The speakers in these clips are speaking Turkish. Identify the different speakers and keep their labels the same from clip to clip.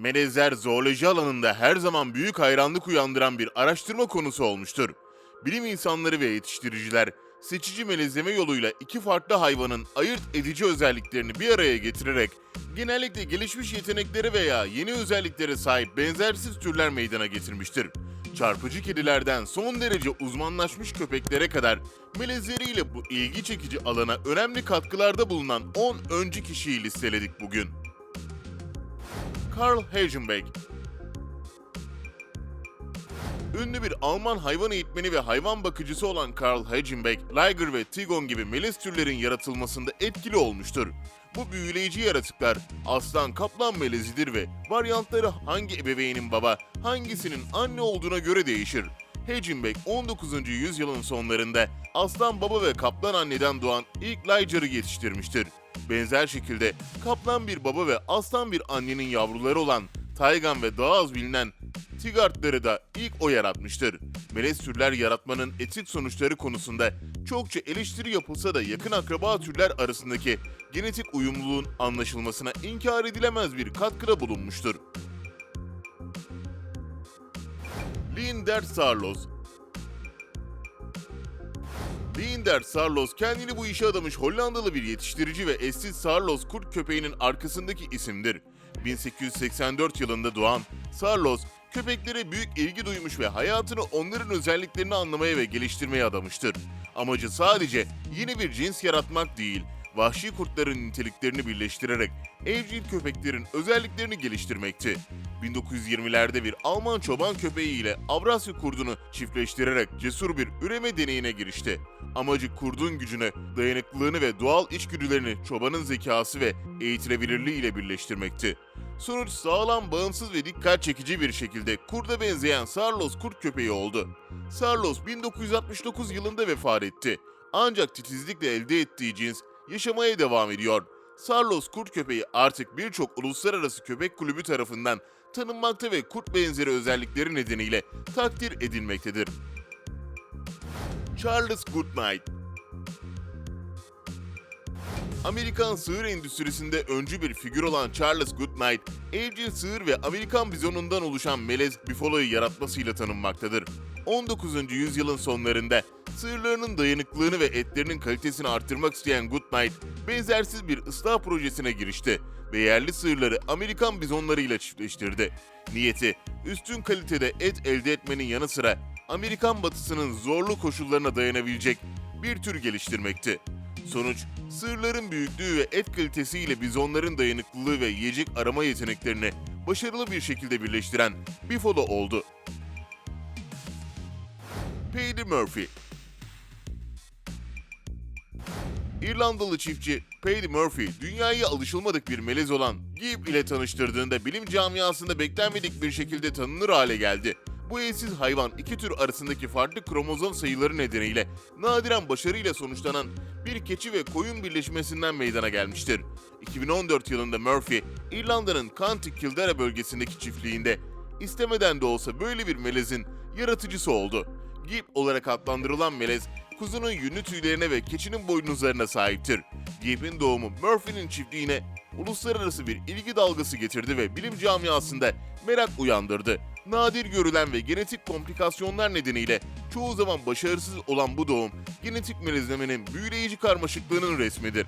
Speaker 1: Melezler zooloji alanında her zaman büyük hayranlık uyandıran bir araştırma konusu olmuştur. Bilim insanları ve yetiştiriciler seçici melezleme yoluyla iki farklı hayvanın ayırt edici özelliklerini bir araya getirerek genellikle gelişmiş yeteneklere veya yeni özelliklere sahip benzersiz türler meydana getirmiştir. Çarpıcı kedilerden son derece uzmanlaşmış köpeklere kadar melezleriyle bu ilgi çekici alana önemli katkılarda bulunan 10 öncü kişiyi listeledik bugün. Karl Hagenbeck Ünlü bir Alman hayvan eğitmeni ve hayvan bakıcısı olan Karl Hagenbeck, Liger ve Tigon gibi melez türlerin yaratılmasında etkili olmuştur. Bu büyüleyici yaratıklar aslan kaplan melezidir ve varyantları hangi ebeveynin baba, hangisinin anne olduğuna göre değişir. Hagenbeck 19. yüzyılın sonlarında aslan baba ve kaplan anneden doğan ilk Liger'ı yetiştirmiştir. Benzer şekilde kaplan bir baba ve aslan bir annenin yavruları olan Taygan ve daha az bilinen Tigardları da ilk o yaratmıştır. Melez türler yaratmanın etik sonuçları konusunda çokça eleştiri yapılsa da yakın akraba türler arasındaki genetik uyumluluğun anlaşılmasına inkar edilemez bir katkıda bulunmuştur. Linder Sarlos Linder Sarlos kendini bu işe adamış Hollandalı bir yetiştirici ve eşsiz Sarlos kurt köpeğinin arkasındaki isimdir. 1884 yılında doğan Sarlos, köpeklere büyük ilgi duymuş ve hayatını onların özelliklerini anlamaya ve geliştirmeye adamıştır. Amacı sadece yeni bir cins yaratmak değil, vahşi kurtların niteliklerini birleştirerek evcil köpeklerin özelliklerini geliştirmekti. 1920'lerde bir Alman çoban köpeği ile Avrasya kurdunu çiftleştirerek cesur bir üreme deneyine girişti. Amacı kurdun gücünü, dayanıklılığını ve doğal içgüdülerini çobanın zekası ve eğitilebilirliği ile birleştirmekti. Sonuç sağlam, bağımsız ve dikkat çekici bir şekilde kurda benzeyen Sarlos kurt köpeği oldu. Sarlos 1969 yılında vefat etti. Ancak titizlikle elde ettiği cins yaşamaya devam ediyor. Sarlos kurt köpeği artık birçok uluslararası köpek kulübü tarafından tanınmakta ve kurt benzeri özellikleri nedeniyle takdir edilmektedir. Charles Goodnight Amerikan sığır endüstrisinde öncü bir figür olan Charles Goodnight, evcil sığır ve Amerikan bizonundan oluşan melez bifoloyu yaratmasıyla tanınmaktadır. 19. yüzyılın sonlarında sığırlarının dayanıklılığını ve etlerinin kalitesini arttırmak isteyen Goodnight, benzersiz bir ıslah projesine girişti ve yerli sığırları Amerikan bizonlarıyla çiftleştirdi. Niyeti, üstün kalitede et elde etmenin yanı sıra Amerikan batısının zorlu koşullarına dayanabilecek bir tür geliştirmekti. Sonuç, sığırların büyüklüğü ve et kalitesiyle bizonların dayanıklılığı ve yiyecek arama yeteneklerini başarılı bir şekilde birleştiren Bifolo oldu. Paddy Murphy İrlandalı çiftçi Paddy Murphy, dünyaya alışılmadık bir melez olan Gib ile tanıştırdığında bilim camiasında beklenmedik bir şekilde tanınır hale geldi. Bu eşsiz hayvan iki tür arasındaki farklı kromozom sayıları nedeniyle nadiren başarıyla sonuçlanan bir keçi ve koyun birleşmesinden meydana gelmiştir. 2014 yılında Murphy, İrlanda'nın County Kildare bölgesindeki çiftliğinde istemeden de olsa böyle bir melezin yaratıcısı oldu. Gib olarak adlandırılan melez, kuzunun yünlü tüylerine ve keçinin boynuzlarına sahiptir. Gib'in doğumu Murphy'nin çiftliğine uluslararası bir ilgi dalgası getirdi ve bilim camiasında merak uyandırdı. Nadir görülen ve genetik komplikasyonlar nedeniyle çoğu zaman başarısız olan bu doğum, genetik melezlemenin büyüleyici karmaşıklığının resmidir.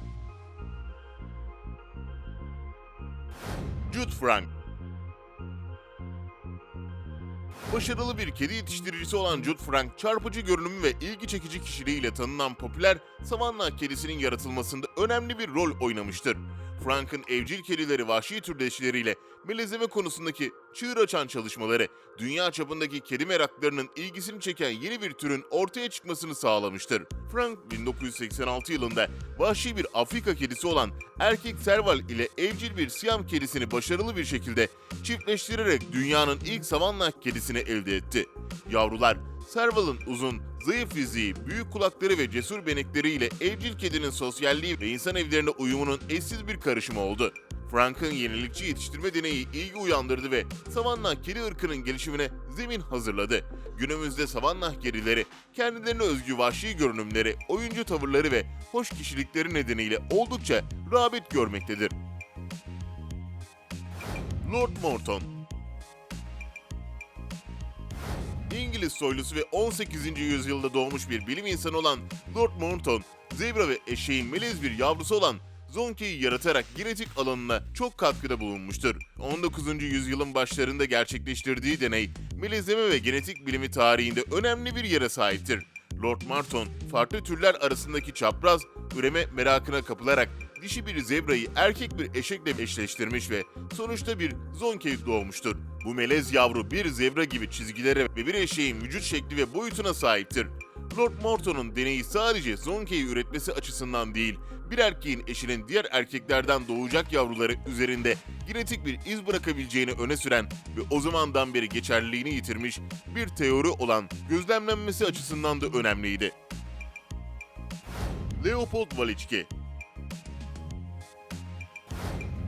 Speaker 1: Jude Frank Başarılı bir kedi yetiştiricisi olan Jude Frank, çarpıcı görünümü ve ilgi çekici kişiliğiyle tanınan popüler Savannah kedisinin yaratılmasında önemli bir rol oynamıştır. Frank'ın evcil kedileri vahşi türdeşleriyle melezleme konusundaki çığır açan çalışmaları, dünya çapındaki kedi meraklarının ilgisini çeken yeni bir türün ortaya çıkmasını sağlamıştır. Frank, 1986 yılında vahşi bir Afrika kedisi olan erkek serval ile evcil bir Siyam kedisini başarılı bir şekilde çiftleştirerek dünyanın ilk Savannah kedisini elde etti. Yavrular, Serval'ın uzun, zayıf fiziği, büyük kulakları ve cesur benekleriyle evcil kedinin sosyalliği ve insan evlerine uyumunun eşsiz bir karışımı oldu. Frank'ın yenilikçi yetiştirme deneyi ilgi uyandırdı ve Savannah kedi ırkının gelişimine zemin hazırladı. Günümüzde Savannah kedileri kendilerine özgü vahşi görünümleri, oyuncu tavırları ve hoş kişilikleri nedeniyle oldukça rağbet görmektedir. Lord Morton İngiliz soylusu ve 18. yüzyılda doğmuş bir bilim insanı olan Lord Morton, zebra ve eşeğin melez bir yavrusu olan Zonke'yi yaratarak genetik alanına çok katkıda bulunmuştur. 19. yüzyılın başlarında gerçekleştirdiği deney, melezleme ve genetik bilimi tarihinde önemli bir yere sahiptir. Lord Morton, farklı türler arasındaki çapraz üreme merakına kapılarak dişi bir zebrayı erkek bir eşekle eşleştirmiş ve sonuçta bir zonke doğmuştur. Bu melez yavru bir zebra gibi çizgilere ve bir eşeğin vücut şekli ve boyutuna sahiptir. Lord Morton'un deneyi sadece zonkeyi üretmesi açısından değil, bir erkeğin eşinin diğer erkeklerden doğacak yavruları üzerinde genetik bir iz bırakabileceğini öne süren ve o zamandan beri geçerliliğini yitirmiş bir teori olan gözlemlenmesi açısından da önemliydi. Leopold Walicki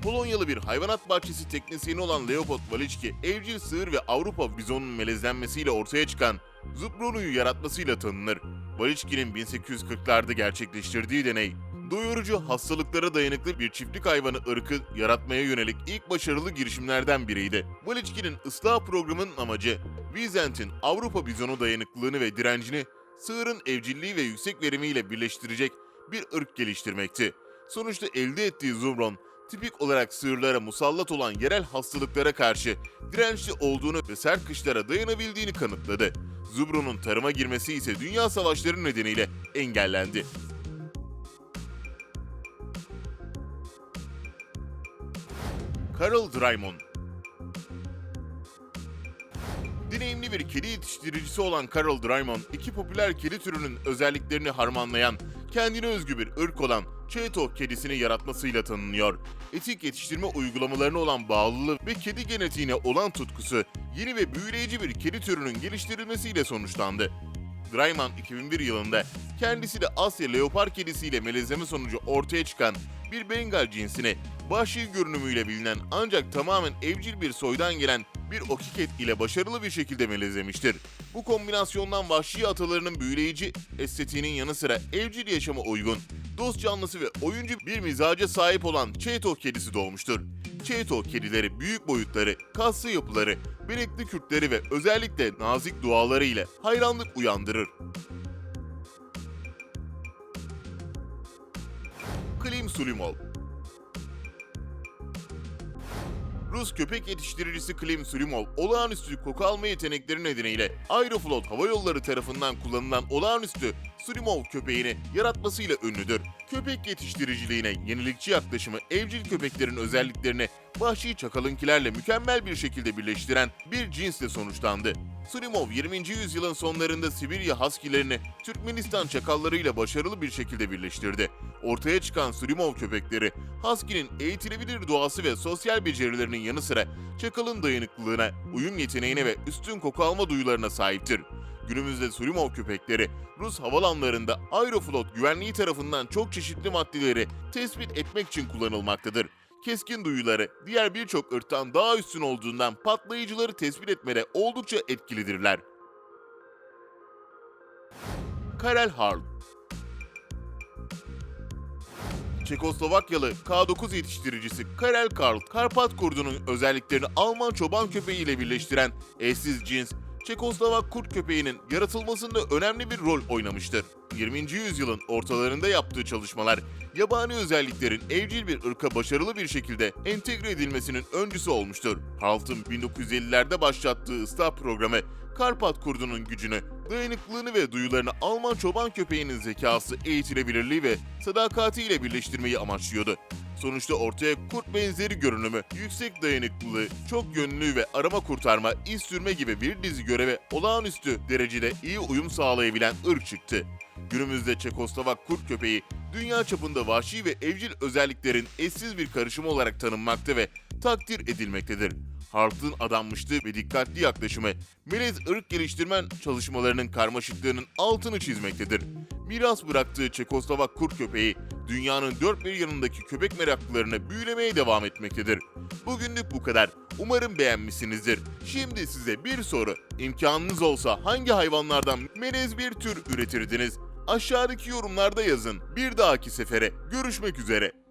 Speaker 1: Polonyalı bir hayvanat bahçesi teknisyeni olan Leopold Walicki, evcil sığır ve Avrupa bizonunun melezlenmesiyle ortaya çıkan Zubronu'yu yaratmasıyla tanınır. Walicki'nin 1840'larda gerçekleştirdiği deney, doyurucu hastalıklara dayanıklı bir çiftlik hayvanı ırkı yaratmaya yönelik ilk başarılı girişimlerden biriydi. Walicki'nin ıslah programının amacı, Vizent'in Avrupa bizonu dayanıklılığını ve direncini sığırın evcilliği ve yüksek verimiyle birleştirecek bir ırk geliştirmekti. Sonuçta elde ettiği Zubron, tipik olarak sığırlara musallat olan yerel hastalıklara karşı dirençli olduğunu ve sert kışlara dayanabildiğini kanıtladı. Zubro'nun tarıma girmesi ise dünya savaşları nedeniyle engellendi. Carol Drymon Deneyimli bir kedi yetiştiricisi olan Carol Drymon, iki popüler kedi türünün özelliklerini harmanlayan, kendine özgü bir ırk olan Cheeto kedisini yaratmasıyla tanınıyor. Etik yetiştirme uygulamalarına olan bağlılığı ve kedi genetiğine olan tutkusu, yeni ve büyüleyici bir kedi türünün geliştirilmesiyle sonuçlandı. Drayman 2001 yılında kendisi de Asya leopar kedisiyle melezleme sonucu ortaya çıkan bir Bengal cinsini vahşi görünümüyle bilinen ancak tamamen evcil bir soydan gelen bir okiket ile başarılı bir şekilde melezlemiştir. Bu kombinasyondan vahşi atalarının büyüleyici estetiğinin yanı sıra evcil yaşama uygun, dost canlısı ve oyuncu bir mizaca sahip olan Cheeto kedisi doğmuştur. Cheeto kedileri büyük boyutları, kaslı yapıları, benekli kürkleri ve özellikle nazik duaları ile hayranlık uyandırır. Klim Sulimov Rus köpek yetiştiricisi Klim Sulimov, olağanüstü koku alma yetenekleri nedeniyle Aeroflot Hava Yolları tarafından kullanılan olağanüstü Sulimov köpeğini yaratmasıyla ünlüdür. Köpek yetiştiriciliğine yenilikçi yaklaşımı evcil köpeklerin özelliklerini vahşi çakalınkilerle mükemmel bir şekilde birleştiren bir cinsle sonuçlandı. Sulimov 20. yüzyılın sonlarında Sibirya Husky'lerini Türkmenistan çakallarıyla başarılı bir şekilde birleştirdi. Ortaya çıkan Sulimov köpekleri, Husky'nin eğitilebilir doğası ve sosyal becerilerinin yanı sıra çakalın dayanıklılığına, uyum yeteneğine ve üstün koku alma duyularına sahiptir. Günümüzde Sulimov köpekleri Rus havalanlarında Aeroflot güvenliği tarafından çok çeşitli maddeleri tespit etmek için kullanılmaktadır. Keskin duyuları diğer birçok ırktan daha üstün olduğundan patlayıcıları tespit etmede oldukça etkilidirler. Karel Harl Çekoslovakyalı K9 yetiştiricisi Karel Karl, Karpat kurdunun özelliklerini Alman çoban köpeği ile birleştiren eşsiz cins Çekoslovak kurt köpeğinin yaratılmasında önemli bir rol oynamıştır. 20. yüzyılın ortalarında yaptığı çalışmalar, yabani özelliklerin evcil bir ırka başarılı bir şekilde entegre edilmesinin öncüsü olmuştur. Halt'ın 1950'lerde başlattığı ıslah programı, Karpat kurdunun gücünü, dayanıklılığını ve duyularını Alman çoban köpeğinin zekası, eğitilebilirliği ve sadakatiyle birleştirmeyi amaçlıyordu. Sonuçta ortaya kurt benzeri görünümü, yüksek dayanıklılığı, çok yönlü ve arama kurtarma, iz sürme gibi bir dizi göreve olağanüstü derecede iyi uyum sağlayabilen ırk çıktı. Günümüzde Çekoslovak kurt köpeği dünya çapında vahşi ve evcil özelliklerin eşsiz bir karışımı olarak tanınmakta ve takdir edilmektedir. Hart'ın adanmışlığı ve dikkatli yaklaşımı, melez ırk geliştirmen çalışmalarının karmaşıklığının altını çizmektedir. Miras bıraktığı Çekoslovak kurt köpeği, dünyanın dört bir yanındaki köpek meraklılarını büyülemeye devam etmektedir. Bugünlük bu kadar. Umarım beğenmişsinizdir. Şimdi size bir soru. İmkanınız olsa hangi hayvanlardan melez bir tür üretirdiniz? Aşağıdaki yorumlarda yazın. Bir dahaki sefere görüşmek üzere.